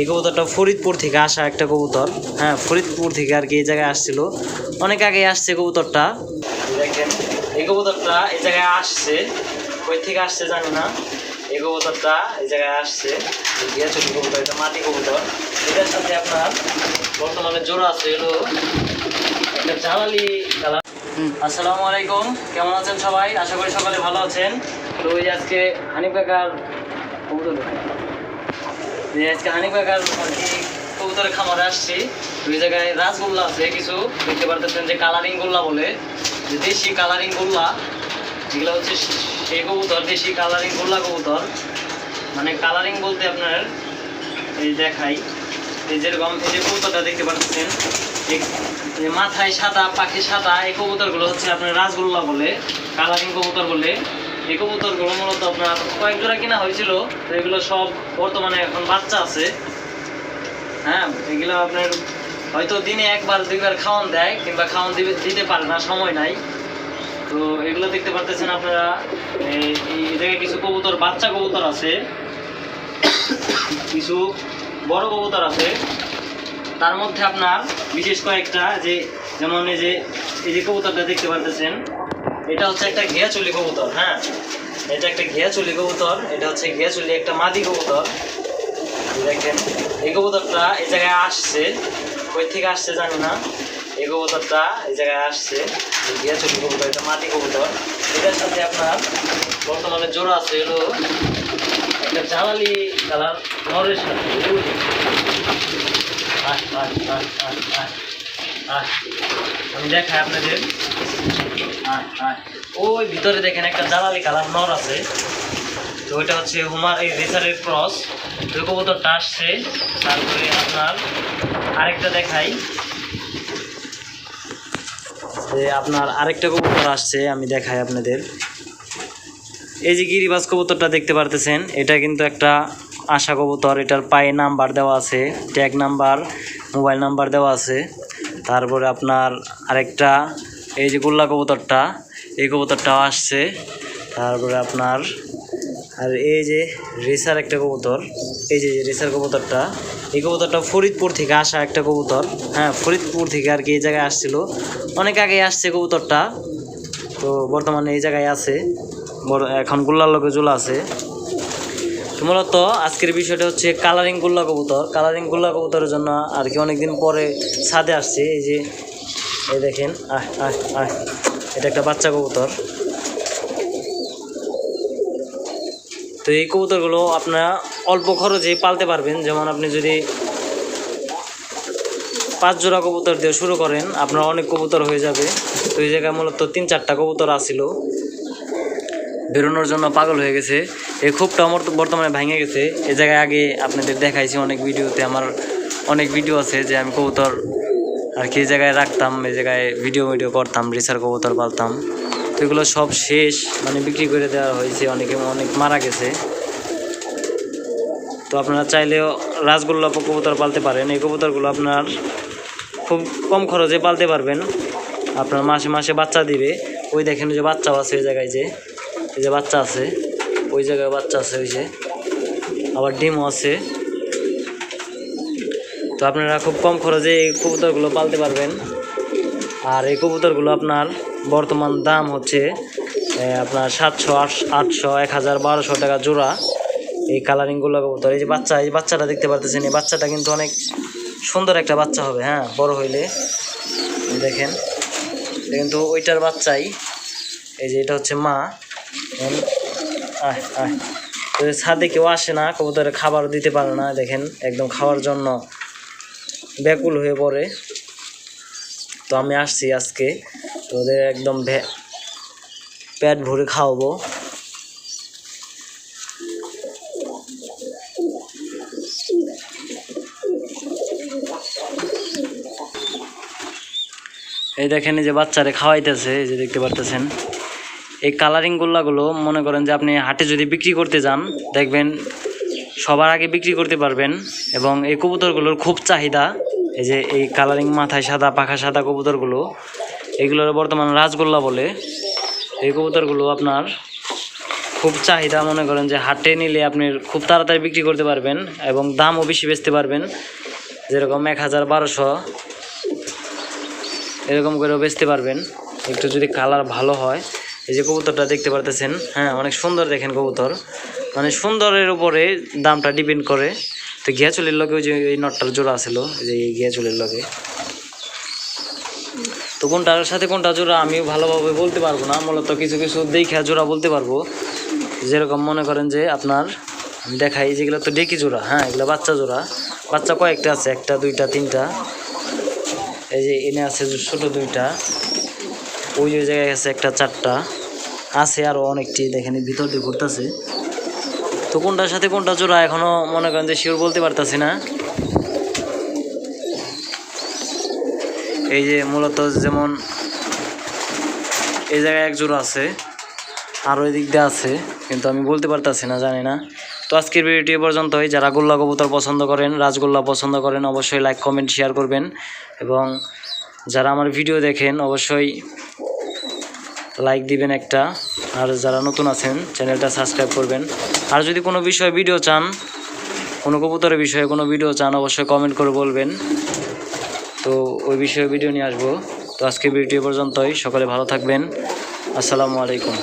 এই কবুতরটা ফরিদপুর থেকে আসা একটা কবুতর। হ্যাঁ ফরিদপুর থেকে আর কি এই জায়গায় আসছিল। অনেক আগে আসছে কবুতরটা। দেখেন এই কবুতরটা এই জায়গায় আসছে। কই থেকে আসছে জানি না। এই কবুতরটা এই জায়গায় আসছে। গিয়েছিল কবুতর এটা মাটি কবুতর। এটার সাথে আপনার বর্তমানে জোড়া আছে হলো একটা জালালি কালার। আসসালামু আলাইকুম। কেমন আছেন সবাই? আশা করি সকালে ভালো আছেন। তো ওই আজকে হানিফ কাকার কবুতর। যে আজকে হানিফ কাকার কবুতরের খামারে আসছি। জায়গায় আছে কিছু, দেখতে পারতেছেন যে কালারিং গোল্লা বলে, যে দেশি কালারিং গোল্লা, যেগুলো হচ্ছে সেই দেশি কালারিং গোল্লা কবুতর। মানে কালারিং বলতে আপনার, এই দেখাই, এই যেরকম, এই যে কবুতরটা দেখতে পাচ্ছেন মাথায় সাদা, পাখি সাদা, এই কবুতরগুলো হচ্ছে আপনার রাসগোল্লা বলে কালারিং কবুতর বলে। এই কবুতরগুলো মূলত আপনার কয়েক জোড়া কিনা হয়েছিল, তো এগুলো সব বর্তমানে এখন বাচ্চা আছে। হ্যাঁ এগুলো আপনার হয়তো দিনে একবার, দুইবার খাওয়ান দেয়, কিংবা খাওয়ান দিবে দিতে পারে না, সময় নাই। তো এগুলো দেখতে পারতেছেন আপনারা এই জায়গায় কিছু কবুতর, বাচ্চা কবুতর আছে। কিছু বড় কবুতর আছে। তার মধ্যে আপনার বিশেষ কয়েকটা, যে যেমন এই যে এই যে কবুতরটা দেখতে পারতেছেন। এটা হচ্ছে একটা ঘিয়াচুলি কবুতর হ্যাঁ? এটা একটা ঘিয়াচুলি কবুতর এটা হচ্ছে ঘিয়াচুলি একটা মাদি কবুতর। দেখেন এই কবুতরটা এই জায়গায় আসছে। কই থেকে আসছে জানি না। এই কবুতরটা এই জায়গায় আসছে। এই ঘিয়াচুলি কবুতর এটা মাদি কবুতর। এটার সাথে আপনার বর্তমানে জোড়া আছে হলো একটা জালালি কালার আয়, আয়, আয়, আয়, আয়, আয়। আমি দেখাই আপনাদের। আয়। ওই ভিতরে দেখেন একটা জালালি কালার নর আছে। তো ওইটা হচ্ছে হুমার এই রেসারের ক্রস। ওই কবুতরটা আসছে। তারপরে আপনার আরেকটা দেখাই। যে আপনার আরেকটা কবুতর আসছে, আমি দেখাই আপনাদের। এই যে গিরিবাজ কবুতরটা দেখতে পারতেছেন, এটা কিন্তু একটা আশা কবুতর। এটার পায়ে নাম্বার দেওয়া আছে, ট্যাগ নাম্বার, মোবাইল নাম্বার দেওয়া আছে। তারপরে আপনার আরেকটা, এই যে গোল্লা কবুতরটা, এই কবুতরটাও আসছে। তারপরে আপনার, আর এই যে রেসার একটা কবুতর, এই যে রেসার কবুতরটা, এই কবুতরটা ফরিদপুর থেকে আসা একটা কবুতর। হ্যাঁ ফরিদপুর থেকে আর কি এই জায়গায় আসছিল। অনেক আগে আসছে কবুতরটা। তো বর্তমানে এই জায়গায় আছে। বড়, এখন গোল্লার লোকে জোলা আছে। মূলত আজকের বিষয়টা হচ্ছে কালারিং গোল্লা কবুতর। কালারিং গোল্লা কবুতরের জন্য আর কি অনেকদিন পরে ছাদে আসছে, এই যে, এই দেখেন, আহ আহ আহ, এটা একটা বাচ্চা কবুতর। তো এই কবুতরগুলো আপনারা অল্প খরচে পালতে পারবেন, যেমন আপনি যদি পাঁচ জোড়া কবুতর দিয়ে শুরু করেন, আপনার অনেক কবুতর হয়ে যাবে। তো এই জায়গায় মূলত তিন চারটা কবুতর আসছিল বেরোনোর জন্য পাগল হয়ে গেছে। এই খুবটা আমার তো বর্তমানে ভেঙে গেছে। এই জায়গায় আগে আপনাদের দেখাইছি অনেক ভিডিওতে, আমার অনেক ভিডিও আছে যে আমি কবুতর আর কি জায়গায় রাখতাম এই জায়গায় ভিডিও ভিডিও করতাম, রিসার কবুতর পালতাম। তো এগুলো সব শেষ মানে বিক্রি করে দেওয়া হয়েছে, অনেকে অনেক মারা গেছে। তো আপনারা চাইলেও রাসগোল্লা কবুতর পালতে পারেন। এই কবুতরগুলো আপনার খুব কম খরচে পালতে পারবেন। আপনার মাসে মাসে বাচ্চা দিবে। ওই দেখেন যে বাচ্চাও আছে ওই জায়গায় যে, এই যে বাচ্চা আছে। ওই জায়গায় বাচ্চা আছে, ওই যে। আবার ডিমও আছে। তো আপনারা খুব কম খরচে এই কবুতরগুলো পালতে পারবেন। আর এই কবুতরগুলো আপনার বর্তমান দাম হচ্ছে আপনার সাতশো আটশো, এক হাজার, বারোশো টাকা জোড়া। এই কালারিংগুলো কবুতর, এই যে বাচ্চা, এই বাচ্চাটা দেখতে পারতেছেন, এই বাচ্চাটা কিন্তু অনেক সুন্দর একটা বাচ্চা হবে হ্যাঁ বড় হইলে। দেখেন কিন্তু ওইটার বাচ্চাই, এই যে এটা হচ্ছে মা। আয় আয় ছাদে কেউ আসে না কবুতরে খাবার দিতে পারে না, দেখেন, একদম খাওয়ার জন্য ব্যাকুল হয়ে পড়ে। তো আমি আসছি আজকে, তো ওদের একদম পেট ভরে খাওয়াবো। এই দেখেন, এই যে বাচ্চারে খাওয়াইতেছে, এই যে দেখতে পারতেছেন। এই কালারিং গোল্লাগুলো মনে করেন যে আপনি হাটে যদি বিক্রি করতে যান, দেখবেন সবার আগে বিক্রি করতে পারবেন এবং এই কবুতরগুলোর খুব চাহিদা, এই যে এই কালারিং মাথায় সাদা, পাখা সাদা কবুতরগুলো, এগুলোর বর্তমান রাজগোল্লা বলে, এই কবুতরগুলো আপনার খুব চাহিদা, মনে করেন যে হাটে নিলে আপনি খুব তাড়াতাড়ি বিক্রি করতে পারবেন এবং দামও বেশি বেচতে পারবেন, যেরকম এক হাজার বারোশো, এরকম করেও বেচতে পারবেন। একটু যদি কালার ভালো হয় এই যে কবুতরটা দেখতে পারতেছেন হ্যাঁ অনেক সুন্দর দেখেন কবুতর। মানে সুন্দরের উপরে দামটা ডিপেন্ড করে। তো ঘিয়াচুলির লগে ওই যে এই নটটার জোড়া ছিল যে এই ঘিয়াচুলির লগে। তো কোনটার সাথে কোনটা জোড়া আমি ভালোভাবে বলতে পারব না, মূলত কিছু কিছু দেখে জোড়া বলতে পারব। যেরকম মনে করেন যে আপনার, আমি দেখাই, যেগুলো তো ডেকি জোড়া হ্যাঁ এগুলো বাচ্চা জোড়া। বাচ্চা কয়েকটা আছে, একটা, দুইটা, তিনটা। এই যে এনে আছে ছোটো দুইটা। ওই যে জায়গায় আছে একটা, চারটা। আছে আরও অনেকটি, দেখেন ভিতর দিয়ে ঘুরতেছে। তো কোনটার সাথে কোনটা জোড়া এখনও মনে করেন যে শিওর বলতে পারতাছি না। এই যে মূলত যেমন এই জায়গায় এক জোড়া আছে, আর ওই দিক দিয়ে আছে, কিন্তু আমি বলতে পারতাছি না, জানি না। তো আজকের ভিডিওটি পর্যন্তই। যারা গোল্লা কবুতর পছন্দ করেন, রাজগোল্লা পছন্দ করেন, অবশ্যই লাইক কমেন্ট শেয়ার করবেন। এবং যারা আমার ভিডিও দেখেন, অবশ্যই লাইক দিবেন একটা। আর যারা নতুন আছেন, চ্যানেলটা সাবস্ক্রাইব করবেন। আর যদি কোনো বিষয়ে ভিডিও চান, কোনো কবুতরের বিষয়ে কোনো ভিডিও চান, অবশ্যই কমেন্ট করে বলবেন। তো ওই বিষয়ে ভিডিও নিয়ে আসব। তো আজকে ভিডিও পর্যন্তই। সকলে ভালো থাকবেন। আসসালামু আলাইকুম।